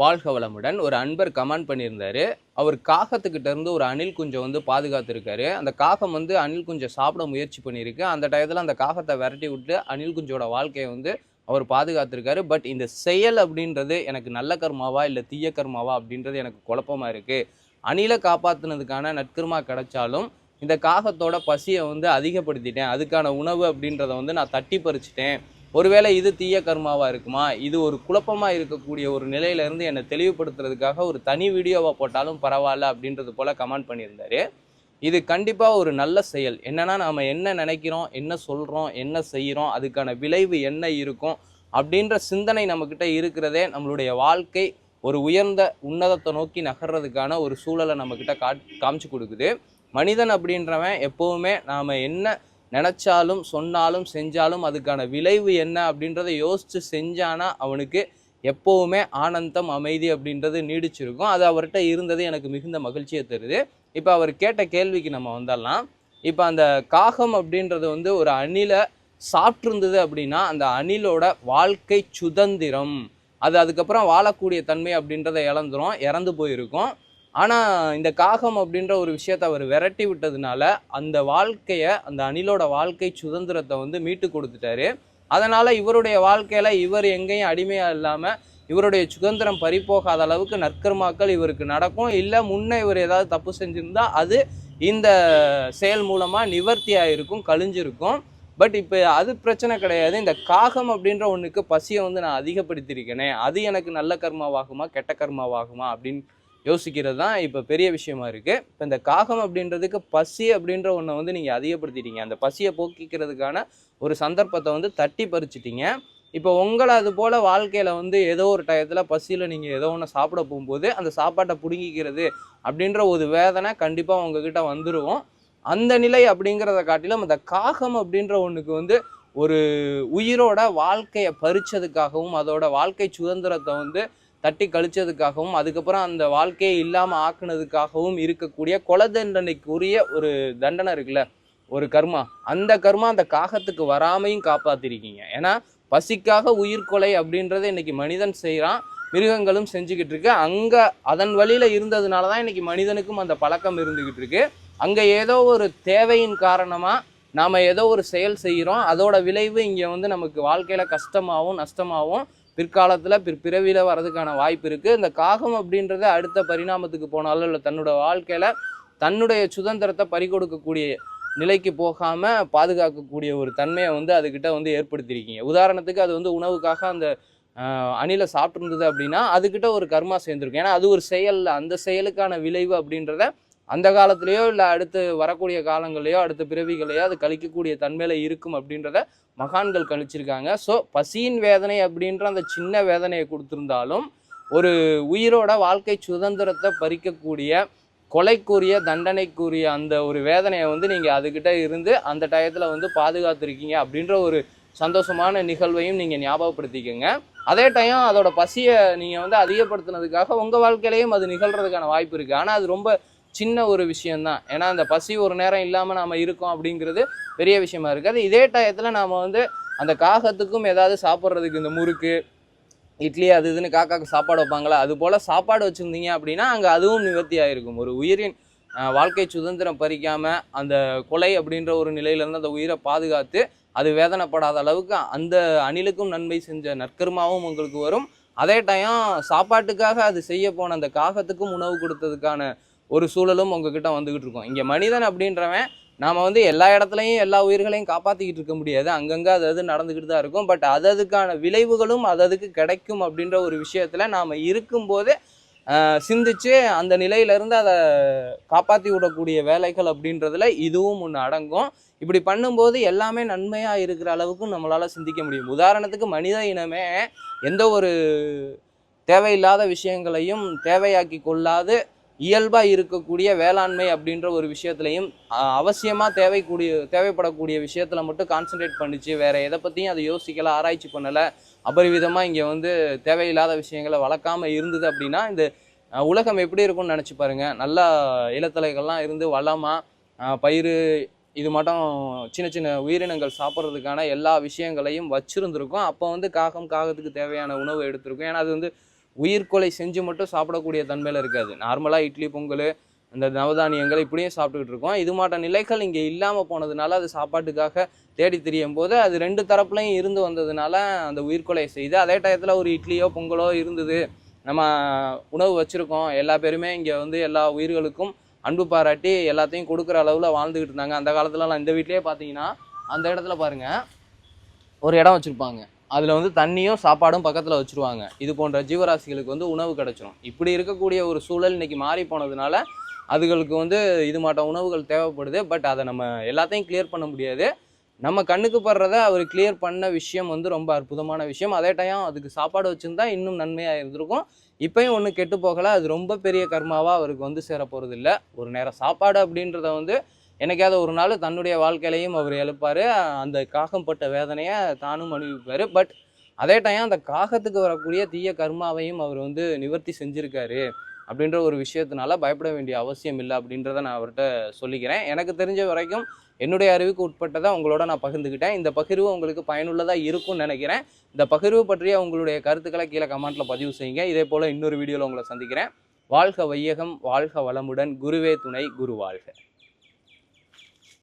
வாழ்க வளமுடன். ஒரு அன்பர் கமெண்ட் பண்ணியிருந்தாரு. அவர் காகத்துக்கிட்ட இருந்து ஒரு அணில் குஞ்சை வந்து பாதுகாத்துருக்காரு. அந்த காகம் வந்து அணில் குஞ்சை சாப்பிட முயற்சி பண்ணியிருக்கு. அந்த டயத்தில் அந்த காகத்தை விரட்டி விட்டு அணில் குஞ்சோட வாழ்க்கையை வந்து அவர் பாதுகாத்திருக்காரு. பட் இந்த செயல் அப்படின்றது எனக்கு நல்ல கர்மாவா இல்லை தீய கர்மாவா அப்படின்றது எனக்கு குழப்பமா இருக்குது அணிலை காப்பாற்றுனதுக்கான நற்கர்மா கிடைச்சாலும் இந்த காகத்தோட பசியை வந்து அதிகப்படுத்திட்டேன். அதுக்கான உணவு அப்படின்றத வந்து நான் தட்டி பறிச்சிட்டேன். ஒருவேளை இது தீய கர்மாவாக இருக்குமா? இது ஒரு குழப்பமாக இருக்கக்கூடிய ஒரு நிலையிலேருந்து என்னை தெளிவுபடுத்துறதுக்காக ஒரு தனி வீடியோவாக போட்டாலும் பரவாயில்ல அப்படின்றது போல் கமெண்ட் பண்ணியிருந்தார். இது கண்டிப்பாக ஒரு நல்ல செயல். என்னன்னா நாம் என்ன நினைக்கிறோம் என்ன சொல்கிறோம் என்ன செய்கிறோம் அதுக்கான விளைவு என்ன இருக்கும் அப்படின்ற சிந்தனை நம்மக்கிட்ட இருக்கிறதே நம்மளுடைய வாழ்க்கை ஒரு உயர்ந்த உன்னதத்தை நோக்கி நகர்றதுக்கான ஒரு சூழலை நம்மக்கிட்ட காட் காமிச்சு கொடுக்குது. மனிதன் அப்படின்றவன் எப்போவுமே நாம் என்ன நினச்சாலும் சொன்னாலும் செஞ்சாலும் அதுக்கான விளைவு என்ன அப்படின்றத யோசித்து செஞ்சானா அவனுக்கு எப்போவுமே ஆனந்தம் அமைதி அப்படின்றது நீடிச்சிருக்கும். அது அவர்கிட்ட இருந்தது எனக்கு மிகுந்த மகிழ்ச்சியை தருது. இப்போ அவர் கேட்ட கேள்விக்கு நம்ம வந்துடலாம் இப்போ அந்த காகம் அப்படின்றது வந்து ஒரு அணிலை சாப்பிட்ருந்தது அப்படின்னா அந்த அணிலோட வாழ்க்கை சுதந்திரம். அது அதுக்கப்புறம் வாழக்கூடிய தன்மை அப்படின்றத இழந்துரும் இறந்து போயிருக்கும். ஆனால் இந்த காகம் அப்படின்ற ஒரு விஷயத்தை அவர் விரட்டி விட்டதுனால அந்த வாழ்க்கையை அந்த அணிலோட வாழ்க்கை சுதந்திரத்தை வந்து மீட்டு கொடுத்துட்டாரு. அதனால் இவருடைய வாழ்க்கையில் இவர் எங்கேயும் அடிமையாக இல்லாமல் இவருடைய சுதந்திரம் பறிபோகாத அளவுக்கு நற்கர்மாக்கள் இவருக்கு நடக்கும். இல்லை முன்னே இவர் ஏதாவது தப்பு செஞ்சுருந்தால் அது இந்த செயல் மூலமாக நிவர்த்தி இருக்கும் கழிஞ்சிருக்கும். பட் இப்போ அது பிரச்சனை கிடையாது. இந்த காகம் அப்படின்ற ஒன்றுக்கு பசியை வந்து நான் அதிகப்படுத்தியிருக்கேனே அது எனக்கு நல்ல கர்மாவாகுமா கெட்ட கர்மாவாகுமா அப்படின்னு யோசிக்கிறது தான் இப்போ பெரிய விஷயமா இருக்குது இப்போ இந்த காகம் அப்படின்றதுக்கு பசி அப்படின்ற ஒன்றை வந்து நீங்கள் அதிகப்படுத்திட்டீங்க. அந்த பசியை போக்கிக்கிறதுக்கான ஒரு சந்தர்ப்பத்தை வந்து தட்டி பறிச்சிட்டிங்க. இப்போ உங்களை அது போல் வாழ்க்கையில் வந்து ஏதோ ஒரு டயத்தில் பசியில் நீங்கள் ஏதோ ஒன்று சாப்பிட போகும்போது அந்த சாப்பாட்டை பிடுங்கிக்கிறது அப்படின்ற ஒரு வேதனை கண்டிப்பாக உங்ககிட்ட வந்துடுவோம் அந்த நிலை அப்படிங்கிறத காட்டிலும் அந்த காகம் அப்படின்ற ஒன்றுக்கு வந்து ஒரு உயிரோட வாழ்க்கையை பறிச்சதுக்காகவும் அதோட வாழ்க்கை சுதந்திரத்தை வந்து தட்டி கழிச்சதுக்காகவும் அதுக்கப்புறம் அந்த வாழ்க்கையை இல்லாமல் ஆக்குனதுக்காகவும் இருக்கக்கூடிய கொலை தண்டனைக்குரிய ஒரு தண்டனை இருக்குல்ல ஒரு கர்மா. அந்த கர்மா அந்த காகத்துக்கு வராமையும் காப்பாத்திருக்கீங்க. ஏன்னா பசிக்காக உயிர்கொலை அப்படின்றத இன்னைக்கு மனிதன் செய்கிறான் மிருகங்களும் செஞ்சுக்கிட்டு இருக்கு. அங்கே அதன் வழியில் இருந்ததுனால தான் இன்னைக்கு மனிதனுக்கும் அந்த பழக்கம் இருந்துக்கிட்டு இருக்கு. அங்கே ஏதோ ஒரு தேவையின் காரணமாக நாம் ஏதோ ஒரு செயல் செய்கிறோம் அதோட விளைவு இங்கே வந்து நமக்கு வாழ்க்கையில் கஷ்டமாகவும் நஷ்டமாகவும் பிற்காலத்தில் பிற்பிறவியில் வரதுக்கான வாய்ப்பு இருக்குது இந்த காகம் அப்படின்றத அடுத்த பரிணாமத்துக்கு போனாலும் இல்லை தன்னோட வாழ்க்கையில் தன்னுடைய சுதந்திரத்தை பறிகொடுக்கக்கூடிய நிலைக்கு போகாமல் பாதுகாக்கக்கூடிய ஒரு தன்மையை வந்து அதுக்கிட்ட வந்து ஏற்படுத்தியிருக்கீங்க. உதாரணத்துக்கு அது வந்து உணவுக்காக அந்த அணிலை சாப்பிட்ருந்தது அப்படின்னா அதுக்கிட்ட ஒரு கர்மா சேர்ந்துருக்கும். ஏன்னா அது ஒரு செயல் அந்த செயலுக்கான விளைவு அப்படின்றத அந்த காலத்திலேயோ இல்லை அடுத்து வரக்கூடிய காலங்களையோ அடுத்த பிறவிகளையோ அது கழிக்கக்கூடிய தன்மையில் இருக்கும் அப்படின்றத மகான்கள் கழிச்சிருக்காங்க ஸோ பசியின் வேதனை அப்படின்ற அந்த சின்ன வேதனையை கொடுத்துருந்தாலும் ஒரு உயிரோட வாழ்க்கை சுதந்திரத்தை பறிக்கக்கூடிய கொலைக்குரிய தண்டனைக்குரிய அந்த ஒரு வேதனையை வந்து நீங்கள் அதுக்கிட்ட இருந்து அந்த டயத்தில் வந்து பாதுகாத்துருக்கீங்க அப்படின்ற ஒரு சந்தோஷமான நிகழ்வையும் நீங்கள் ஞாபகப்படுத்திக்கோங்க. அதே டைம் அதோட பசியை நீங்கள் வந்து அதிகப்படுத்தினதுக்காக உங்கள் வாழ்க்கையிலையும் அது நிகழ்கிறதுக்கான வாய்ப்பு இருக்குது ஆனால் அது ரொம்ப சின்ன ஒரு விஷயம்தான். ஏன்னா அந்த பசி ஒரு நேரம் இல்லாமல் நாம் இருக்கோம் அப்படிங்கிறது பெரிய விஷயமா இருக்காது இதே டயத்தில் நாம் வந்து அந்த காகத்துக்கும் ஏதாவது சாப்பிட்றதுக்கு இந்த முறுக்கு இட்லி அது இதுன்னு காக்காக்கு சாப்பாடு வைப்பாங்களா? அது போல் சாப்பாடு வச்சுருந்தீங்க அப்படின்னா அங்கே அதுவும் நிவர்த்தி ஆகிருக்கும் ஒரு உயிரின் வாழ்க்கை சுதந்திரம் பறிக்காமல் அந்த கொலை அப்படின்ற ஒரு நிலையிலேருந்து அந்த உயிரை பாதுகாத்து அது வேதனைப்படாத அளவுக்கு அந்த அணிலுக்கும் நன்மை செஞ்ச நற்கருமாவும் உங்களுக்கு வரும். அதே டைம் சாப்பாட்டுக்காக அது செய்ய போன அந்த காகத்துக்கும் உணவு கொடுத்ததுக்கான ஒரு சூழலும் உங்ககிட்ட வந்துகிட்டு இருக்கும். இங்கே மனிதன் அப்படின்றவன் நாம் வந்து எல்லா இடத்துலையும் எல்லா உயிர்களையும் காப்பாற்றிக்கிட்டு இருக்க முடியாது. அங்கங்கே அது அது நடந்துக்கிட்டு தான் இருக்கும். பட் அது அதுக்கான விளைவுகளும் அது அதுக்கு கிடைக்கும் அப்படின்ற ஒரு விஷயத்தில் நாம் இருக்கும்போது சிந்திச்சு அந்த நிலையிலேருந்து அதை காப்பாற்றி விடக்கூடிய வேலைகள் அப்படின்றதுல இதுவும் ஒன்று அடங்கும். இப்படி பண்ணும்போது எல்லாமே நன்மையாக இருக்கிற அளவுக்கு நம்மளால் சிந்திக்க முடியும். உதாரணத்துக்கு மனித இனமே எந்த ஒரு தேவையில்லாத விஷயங்களையும் தேவையாக்கி கொள்ளாது. இயல்பாக இருக்கக்கூடிய வேளாண்மை அப்படின்ற ஒரு விஷயத்துலையும் அவசியமாக தேவைக்கூடிய தேவைப்படக்கூடிய விஷயத்தில் மட்டும் கான்சென்ட்ரேட் பண்ணிச்சு. வேறு எதை பற்றியும் அதை யோசிக்கல ஆராய்ச்சி பண்ணலை. அபரிவிதமாக இங்கே வந்து தேவையில்லாத விஷயங்களை வளர்க்காமல் இருந்தது அப்படின்னா இந்த உலகம் எப்படி இருக்கும்னு நினச்சி பாருங்கள் நல்லா இலத்தலைகள்லாம் இருந்து வளமாக பயிர் இது மட்டும் சின்ன சின்ன உயிரினங்கள் சாப்பிட்றதுக்கான எல்லா விஷயங்களையும் வச்சுருந்துருக்கும். அப்போ வந்து காகம் காகத்துக்கு தேவையான உணவு எடுத்திருக்கும். ஏன்னா அது வந்து உயிர்கொலை செஞ்சு மட்டும் சாப்பிடக்கூடிய தன்மையில் இருக்காது. நார்மலாக இட்லி பொங்கல் இந்த நவதானியங்கள் இப்படியும் சாப்பிட்டுக்கிட்டு இருக்கோம். இது மாட்ட நிலைகள் இங்கே இல்லாமல் போனதுனால அது சாப்பாட்டுக்காக தேடி திரியும் போது அது ரெண்டு தரப்புலையும் இருந்து வந்ததுனால அந்த உயிர்கொலை செய்து அதே டயத்தில் ஒரு இட்லியோ பொங்கலோ இருந்தது. நம்ம உணவு வச்சுருக்கோம். எல்லா பேருமே இங்கே வந்து எல்லா உயிர்களுக்கும் அன்பு பாராட்டி எல்லாத்தையும் கொடுக்குற அளவில் வாழ்ந்துக்கிட்டு இருந்தாங்க. அந்த காலத்துலலாம் இந்த வீட்லேயே பார்த்தீங்கன்னா அந்த இடத்துல பாருங்கள் ஒரு இடம் வச்சுருப்பாங்க. அதில் வந்து தண்ணியும் சாப்பாடும் பக்கத்தில் வச்சுருவாங்க. இது போன்ற ஜீவராசிகளுக்கு வந்து உணவு கிடச்சிரும். இப்படி இருக்கக்கூடிய ஒரு சூழல் இன்னைக்கு மாறி போனதுனால அதுகளுக்கு வந்து இது மாட்ட உணவுகள் தேவைப்படுது. பட் அதை நம்ம எல்லாத்தையும் கிளியர் பண்ண முடியாது. நம்ம கண்ணுக்கு படுறத அவர் கிளியர் பண்ண விஷயம் வந்து ரொம்ப அற்புதமான விஷயம். அதே டைம் அதுக்கு சாப்பாடு வச்சுருந்தா இன்னும் நன்மையாக இருந்திருக்கும். இப்பயும் ஒன்றும் கெட்டு போகலை. அது ரொம்ப பெரிய கர்மாவாக அவருக்கு வந்து சேர போகிறது இல்லை ஒரு நேரம் சாப்பாடு அப்படின்றத வந்து என்னைக்காவது ஒரு நாள் தன்னுடைய வாழ்க்கையிலையும் அவர் எழுப்பார். அந்த காகம் பட்ட வேதனையை தானும் அனுபவிப்பார். பட் அதே டைம் அந்த காகத்துக்கு வரக்கூடிய தீய கர்மாவையும் அவர் வந்து நிவர்த்தி செஞ்சுருக்காரு அப்படின்ற ஒரு விஷயத்தினால பயப்பட வேண்டிய அவசியம் இல்லை அப்படின்றத நான் அவர்கிட்ட சொல்லிக்கிறேன். எனக்கு தெரிஞ்ச வரைக்கும் என்னுடைய அறிவுக்கு உட்பட்டதை உங்களோட நான் பகிர்ந்துக்கிட்டேன் இந்த பகிர்வு உங்களுக்கு பயனுள்ளதாக இருக்கும்னு நினைக்கிறேன். இந்த பகிர்வு பற்றிய உங்களுடைய கருத்துக்களை கீழே கமெண்ட்டில் பதிவு செய்யுங்க. இதே போல் இன்னொரு வீடியோவில் உங்களை சந்திக்கிறேன். வாழ்க வையகம் வாழ்க வளமுடன். குருவே துணை குரு வாழ்க.